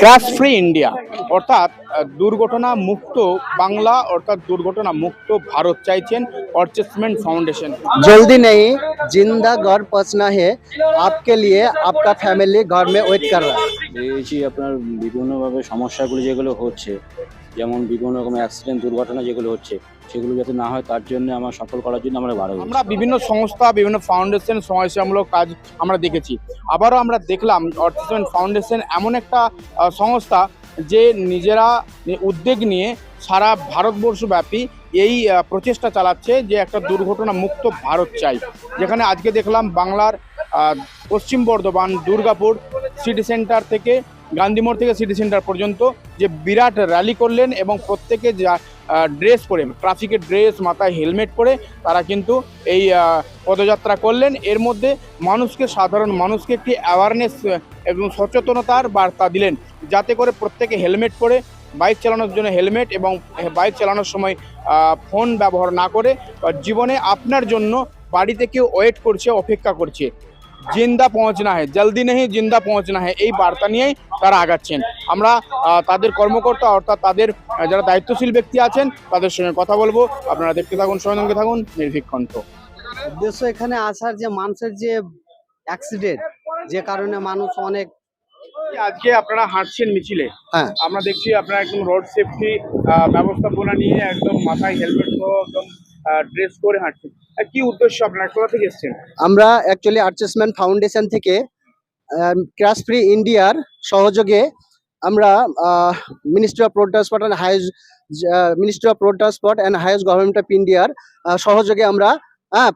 Crush free India অর্থাৎ দুর্ঘটনা মুক্ত বাংলা অর্থাৎ দুর্ঘটনা মুক্ত ভারত চাইছেন অর্চেসমেন্ট ফাউন্ডেশন। জলদি নেই জিন্দা ঘর পচনা হে আপকে লিয়ে আপকা ফ্যামিলি ঘর মে ওয়েট কর এই আপনার বিভিন্নভাবে সমস্যাগুলি যেগুলো হচ্ছে যেমন বিভিন্ন রকম অ্যাক্সিডেন্ট দুর্ঘটনা যেগুলো হচ্ছে সেগুলো যাতে না হয় তার জন্য আমার সফল করার জন্য আমরা বারো আমরা বিভিন্ন সংস্থা বিভিন্ন ফাউন্ডেশন সমাজসেবামূলক কাজ আমরা দেখেছি। আবারও আমরা দেখলাম অর্থ ফাউন্ডেশন এমন একটা সংস্থা যে নিজেরা উদ্যোগ নিয়ে সারা ভারতবর্ষব্যাপী এই প্রচেষ্টা চালাচ্ছে যে একটা দুর্ঘটনা মুক্ত ভারত চাই। যেখানে আজকে দেখলাম বাংলার পশ্চিম বর্ধমান, দুর্গাপুর সিটি সেন্টার থেকে গান্ধীমোড় থেকে সিটি সেন্টার পর্যন্ত যে বিরাট র্যালি করলেন এবং প্রত্যেকে যা ড্রেস পরে, ট্রাফিকের ড্রেস, মাথায় হেলমেট পরে তারা কিন্তু এই পদযাত্রা করলেন। এর মধ্যে মানুষকে, সাধারণ মানুষকে একটি অ্যাওয়ারনেস এবং সচেতনতার বার্তা দিলেন। যাতে করে প্রত্যেকে হেলমেট পরে, বাইক চালানোর জন্য হেলমেট এবং বাইক চালানোর সময় ফোন ব্যবহার না করে জীবনে আপনার জন্য বাড়িতে কেউ ওয়েট করছে, অপেক্ষা করছে। জিন্দা পৌঁছনা হয় জলদি নেই জিন্দা পৌঁছনা হয় এই বার্তা নিয়েই তারা আগাচ্ছেন। আমরা তাদের কর্মকর্তা অর্থাৎ তাদের যারা দায়িত্বশীল ব্যক্তি আছেন তাদের সঙ্গে কথা বলব। আপনারা দেখতে থাকুন সঙ্গে থাকুন নির্ভীক কণ্ঠ উদ্দেশ্য এখানে আসার যে মানুষের যে অ্যাক্সিডেন্ট যে কারণে মানুষ অনেক আজকে আপনারা হাঁটছেন মিছিলে। হ্যাঁ। আমরা দেখছি আপনারা একদম রোড সেফটি ব্যবস্থাপনা নিয়ে একদম মাথায় হেলমেট সহ একদম ড্রেস করে হাঁটছেন। কি উদ্দেশ্য আপনারা? কোথা থেকে এসছেন? আমরা অ্যাকচুয়ালি আর্চেসম্যান ফাউন্ডেশন থেকে ক্রাশ ফ্রি ইন্ডিয়ার সহযোগে আমরা ministry of road transport and highways ministry of road transport and highways government of ইন্ডিয়ার সহযোগে আমরা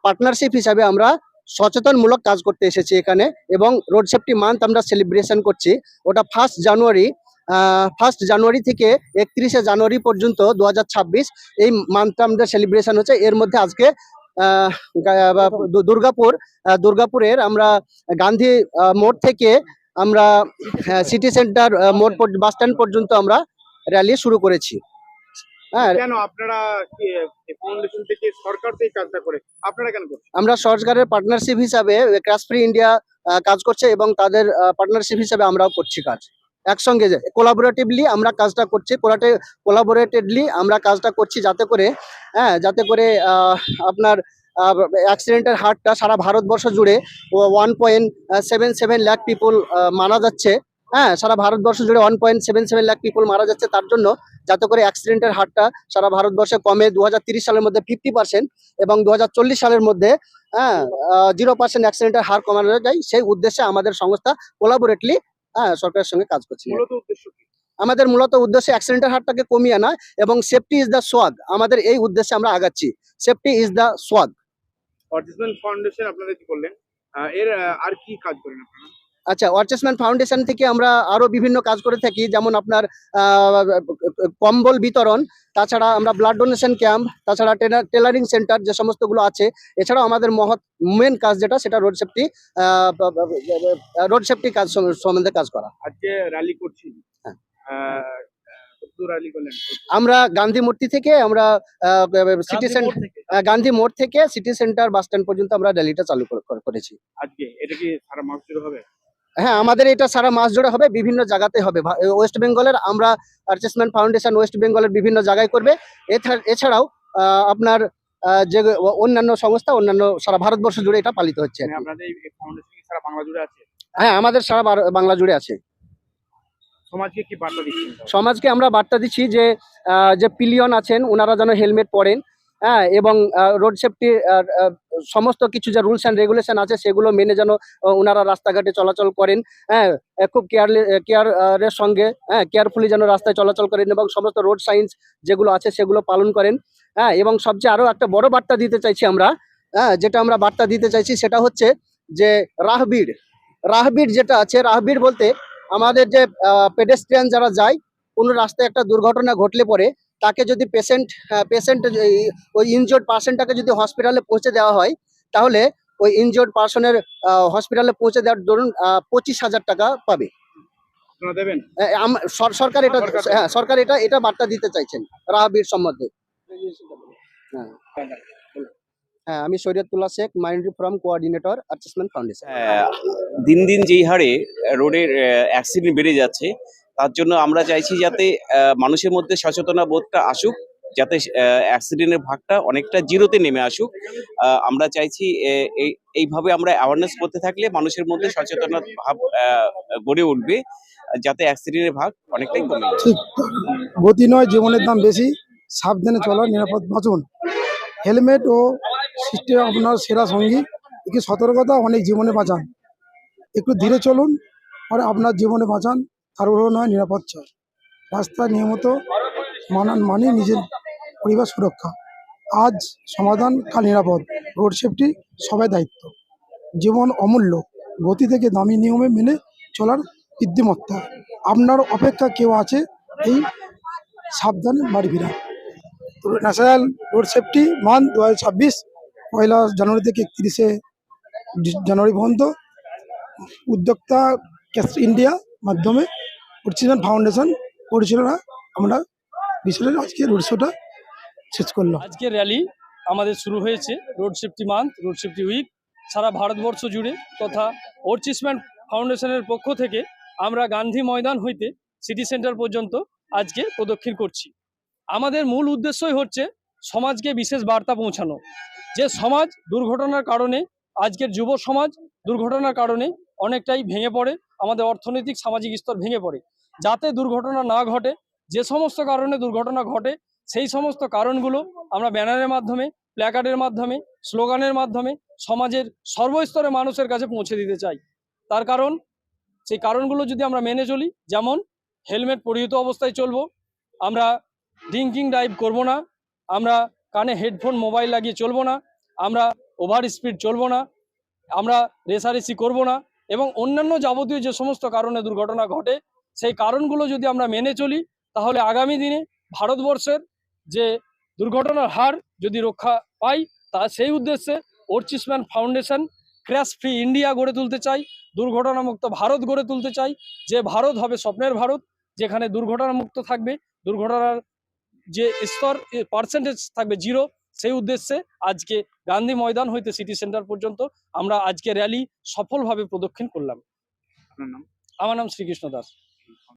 পার্টনারশিপ হিসাবে আমরা সচেতনমূলক কাজ করতে এসেছি এখানে এবং রোড সেফটি মান্থ আমরা সেলিব্রেশন করছি। ওটা ফার্স্ট জানুয়ারি ফার্স্ট জানুয়ারি থেকে একত্রিশে জানুয়ারি পর্যন্ত দু হাজার ছাব্বিশ এই মান্থটা আমাদের সেলিব্রেশন হচ্ছে। এর মধ্যে আজকে দুর্গাপুর দুর্গাপুরের আমরা গান্ধী মোড় থেকে আমরা সিটি সেন্টার মোড় বাস স্ট্যান্ড পর্যন্ত আমরা র্যালি শুরু করেছি। হ্যাঁ। আমরা সরকারের পার্টনারশিপ হিসাবে ক্রাশ ফ্রি ইন্ডিয়া কাজ করছে এবং তাদের পার্টনারশিপ হিসাবে আমরাও করছি কাজ। একসঙ্গে কোলাবোরেটিভলি আমরা কাজটা করছি কোলাবোরেটেডলি আমরা কাজটা করছি যাতে করে হ্যাঁ যাতে করে আহ, আপনার অ্যাক্সিডেন্টের হারটা সারা ভারতবর্ষ জুড়ে one point seven seven lakh people মারা যাচ্ছে। হ্যাঁ সারা ভারতবর্ষ জুড়ে one point seven seven lakh people মারা যাচ্ছে তার জন্য। যাতে করে অ্যাক্সিডেন্টের হারটা সারা ভারতবর্ষে কমে দু সালের মধ্যে ফিফটি পার্সেন্ট এবং দু হাজার চল্লিশ সালের মধ্যে হ্যাঁ জিরো পার্সেন্ট অ্যাক্সিডেন্টের হার কমানো যায়। সেই উদ্দেশ্যে আমাদের সংস্থা কোলাবোরেটলি হ্যাঁ সরকারের সঙ্গে কাজ করছে। আমাদের মূলত উদ্দেশ্য অ্যাক্সিডেন্টের হারটাকে কমিয়ে আনা এবং সেফটি ইজ দ্য সোয়াগ আমাদের এই উদ্দেশ্যে আমরা আগাচ্ছি। Safety is the swag Archisman foundation আপনাদের কি করলেন? এর আর কি কাজ করেন আপনারা? আচ্ছা ওয়ার্চেসম্যান ফাউন্ডেশন থেকে আমরা আরও বিভিন্ন কাজ করে থাকি যেমন আপনার কম্বল বিতরণ তাছাড়া আমরা ব্লাড ডোনেশন ক্যাম্প তাছাড়া টেলারিং সেন্টার যে সমস্তগুলো আছে এছাড়াও আমাদের মহৎ মেন কাজ যেটা সেটা রোড সেফটি রোড সেফটি কাজ সম্বন্ধে কাজ করা। আজকে র্যালি করছি। হ্যাঁ। আমরা গান্ধী মূর্তি থেকে আমরা সিটি সেন্টার? গান্ধী মোড় থেকে সিটি সেন্টার বাস স্ট্যান্ড পর্যন্ত আমরা র্যালিটা চালু করে- করে- করেছি। আজকে এটা কি সারা মাস জুড়ে হবে? হ্যাঁ আমাদের এটা সারা মাস জুড়ে হবে বিভিন্ন জায়গাতে হবে। ওয়েস্ট বেঙ্গলের আমরা আর্চেসম্যান ফাউন্ডেশন ওয়েস্ট বেঙ্গলের বিভিন্ন জায়গায় করবে। এছা- এছাড়াও আপনার যে অন্যান্য সংস্থা অন্যান্য সারা ভারতবর্ষ জুড়ে এটা পালিত হচ্ছে। মানে এই ফাউন্ডেশন কি সারা বাংলা জুড়ে আছে? হ্যাঁ আমাদের সারা বাংলা জুড়ে আছে। সমাজকে কি বার্তা দিচ্ছেন? সমাজকে আমরা বার্তা দিচ্ছি যে যে পিলিয়ন আছেন ওনারা যেন হেলমেট পরেন। হ্যাঁ এবং রোড সেফটি সমস্ত কিছু যে রুলস অ্যান্ড রেগুলেশন আছে, সেগুলো মেনে যেন ওনারা রাস্তাঘাটে চলাচল করেন। হ্যাঁ খুব কেয়ারলে কেয়ারের সঙ্গে হ্যাঁ কেয়ারফুলি যেন রাস্তায় চলাচল করেন এবং সমস্ত রোড সাইন্স যেগুলো আছে, সেগুলো পালন করেন। হ্যাঁ এবং সবচেয়ে আরও একটা বড় বার্তা দিতে চাইছি আমরা হ্যাঁ যেটা আমরা বার্তা দিতে চাইছি, সেটা হচ্ছে যে রাহবিড় রাহবিড় যেটা আছে রাহবিড় বলতে আমাদের যে পেডেস্ট্রিয়ান যারা যায়, কোনো রাস্তায় একটা দুর্ঘটনা ঘটলে পরে তাকে যদি পেশেন্ট পেশেন্ট ওই ইনজোর্ড পার্সনটাকে যদি হসপিটালে পৌঁছে দেওয়া হয় তাহলে ওই ইনজোর্ড পার্সনের হসপিটালে পৌঁছে দেওয়ার ধরুন পঁচিশ হাজার টাকা পাবে। সরকার এটা সরকার হ্যাঁ সরকার এটা এটা বার্তা দিতে চাইছেন রাহাবির সম্বন্ধে। হ্যাঁ। হ্যাঁ আমি শরীয়তুল্লাহ শেখ মাইন্ড্রি ফ্রম কোঅর্ডিনেটর আর্চেসমেন্ট ফাউন্ডেশন। হ্যাঁ, দিন দিন যেই হারে রোডের অ্যাক্সিডেন্ট বেড়ে যাচ্ছে তার জন্য আমরা চাইছি যাতে মানুষের মধ্যে সচেতনা বোধটা আসুক, যাতে অ্যাক্সিডেন্টের ভাগটা অনেকটা জিরোতে নেমে আসুক। আমরা চাইছি এইভাবে আমরা অ্যাওয়ারনেস করতে থাকলে মানুষের মধ্যে সচেতনতা ভাব গড়ে উঠবে, যাতে অ্যাক্সিডেন্টের ভাগ অনেকটাই কমে ঠিক। গতি নয়, জীবনের দাম বেশি, সাবধানে চলা নিরাপদ বাঁচুন। হেলমেট ও সিস্টেম আপনার সেরা সঙ্গী, একটু সতর্কতা, অনেক জীবনে বাঁচান। একটু ধীরে চলুন আর আপনার জীবনে বাঁচান। কারোর নয়, নিরাপদ চাই রাস্তায় নিয়মিত মানান মানে নিজের পরিবার সুরক্ষা। আজ সমাধান, কাল নিরাপদ। রোড সেফটি সবাই দায়িত্ব। জীবন অমূল্য। গতি থেকে দামি নিয়মে মেনে চলার বুদ্ধিমত্তা আপনার অপেক্ষা কেউ আছে? এই সাবধানে বাড়ি ফিরা। ন্যাশনাল রোড সেফটি মান দু হাজার ছাব্বিশ, পয়লা জানুয়ারি থেকে একত্রিশে জানুয়ারি পর্যন্ত। উদ্যোক্তা ইন্ডিয়া মাধ্যমে পরিচালন ফাউন্ডেশন পরিচালনা আমরা বিশালের আজকে রোড শোটা শেষ করলাম। আজকের র্যালি আমাদের শুরু হয়েছে road safety month road safety week সারা ভারতবর্ষ জুড়ে তথা অর্চিসম্যান ফাউন্ডেশনের পক্ষ থেকে আমরা গান্ধী ময়দান হইতে সিটি সেন্টার পর্যন্ত আজকে প্রদক্ষিণ করছি। আমাদের মূল উদ্দেশ্যই হচ্ছে সমাজকে বিশেষ বার্তা পৌঁছানো। যে সমাজ দুর্ঘটনার কারণে, আজকের যুব সমাজ দুর্ঘটনার কারণে অনেকটাই ভেঙে পড়ে, আমাদের অর্থনৈতিক সামাজিক স্তর ভেঙে পড়ে। যাতে দুর্ঘটনা না ঘটে, যে সমস্ত কারণে দুর্ঘটনা ঘটে, সেই সমস্ত কারণগুলো আমরা ব্যানারের মাধ্যমে, প্ল্যাকার্ডের মাধ্যমে, স্লোগানের মাধ্যমে সমাজের সর্বস্তরে মানুষের কাছে পৌঁছে দিতে চাই। তার কারণ, সেই কারণগুলো যদি আমরা মেনে চলি, যেমন হেলমেট পরিহিত অবস্থায় চলবো, আমরা ড্রিঙ্কিং ড্রাইভ করব না, আমরা কানে হেডফোন, মোবাইল লাগিয়ে চলবো না, আমরা ওভার স্পিড চলবো না, আমরা রেসারেসি করব না এবং অন্যান্য যাবতীয় যে সমস্ত কারণে দুর্ঘটনা ঘটে, সেই কারণগুলো যদি আমরা মেনে চলি, তাহলে আগামী দিনে ভারতবর্ষের যে দুর্ঘটনার হার যদি রক্ষা পাই, তা সেই উদ্দেশ্যে Archisman foundation, crash free India গড়ে তুলতে চাই, দুর্ঘটনামুক্ত ভারত গড়ে তুলতে চাই, যে ভারত হবে স্বপ্নের ভারত, যেখানে দুর্ঘটনামুক্ত থাকবে, দুর্ঘটনার যে স্তর পার্সেন্টেজ থাকবে জিরো সেই উদ্দেশ্যে আজকে গান্ধী ময়দান হইতে সিটি সেন্টার পর্যন্ত আমরা আজকে র্যালি সফলভাবে প্রদক্ষিণ করলাম। আমার নাম শ্রীকৃষ্ণ দাস।